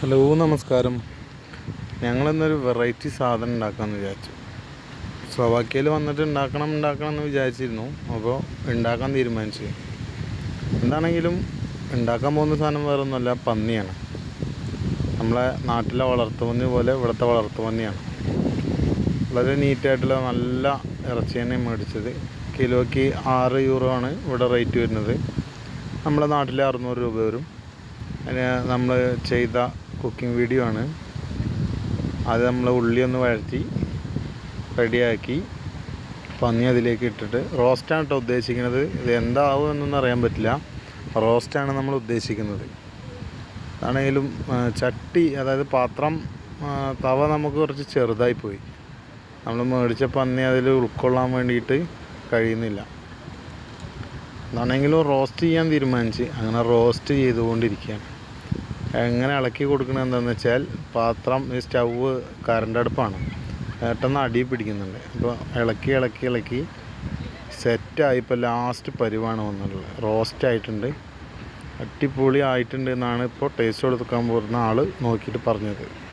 Hello നമസ്കാരം. ഞങ്ങളിന്നൊരു variety സാധനം ഉണ്ടാക്കാമെന്ന് വിചാരിച്ചു. സ്ലോവാക്യയിൽ വന്നിട്ട് ഉണ്ടാക്കണം ഉണ്ടാക്കണം എന്ന് വിചാരിച്ചിരുന്നു. അപ്പോൾ ഉണ്ടാക്കാൻ തീരുമാനിച്ചു. എന്താണെങ്കിലും ഉണ്ടാക്കാൻ പോകുന്ന സാധനം വേറെ ഒന്നുമല്ല പന്നിയാണ്. നമ്മളെ നാട്ടിലെ വളർത്തുപന്നി പോലെ ഇവിടുത്തെ വളർത്തുപന്നിയാണ്. വളരെ നീറ്റായിട്ടുള്ള നല്ല ഇറച്ചി തന്നെ മേടിച്ചത്. കിലോയ്ക്ക് ആറ് യൂറോ ആണ് ഇവിടെ റേറ്റ് വരുന്നത്. നമ്മുടെ നാട്ടിൽ അറുന്നൂറ് രൂപ വരും. നമ്മൾ ചെയ്ത കുക്കിംഗ് വീഡിയോ ആണ്. അത് നമ്മൾ ഉള്ളി ഒന്ന് വഴറ്റി റെഡിയാക്കി പന്നി അതിലേക്ക് ഇട്ടിട്ട് റോസ്റ്റാണ് കേട്ടോ ഉദ്ദേശിക്കുന്നത്. ഇത് എന്താവും എന്നൊന്നും അറിയാൻ പറ്റില്ല. റോസ്റ്റാണ് നമ്മൾ ഉദ്ദേശിക്കുന്നത്. ആണെങ്കിലും ചട്ടി അതായത് പാത്രം തവ നമുക്ക് കുറച്ച് ചെറുതായി പോയി. നമ്മൾ മേടിച്ച പന്നി അതിൽ ഉൾക്കൊള്ളാൻ വേണ്ടിയിട്ട് കഴിയുന്നില്ല. എന്നാണെങ്കിലും റോസ്റ്റ് ചെയ്യാൻ തീരുമാനിച്ച്. അങ്ങനെ റോസ്റ്റ് ചെയ്തുകൊണ്ടിരിക്കുകയാണ്. എങ്ങനെ ഇളക്കി കൊടുക്കണത് എന്താണെന്ന് വെച്ചാൽ പാത്രം ഈ സ്റ്റൗവ് കറണ്ട് അടുപ്പാണ്. പെട്ടെന്ന് അടി പിടിക്കുന്നുണ്ട്. അപ്പോൾ ഇളക്കി ഇളക്കി ഇളക്കി സെറ്റായി ഇപ്പോൾ ലാസ്റ്റ് പരിവാണ് വന്നിട്ടുള്ളത്. റോസ്റ്റ് ആയിട്ടുണ്ട്. അടിപൊളി ആയിട്ടുണ്ട് എന്നാണ് ഇപ്പോൾ ടേസ്റ്റ് കൊടുക്കാൻ പോകുന്ന ആൾ നോക്കിയിട്ട് പറഞ്ഞത്.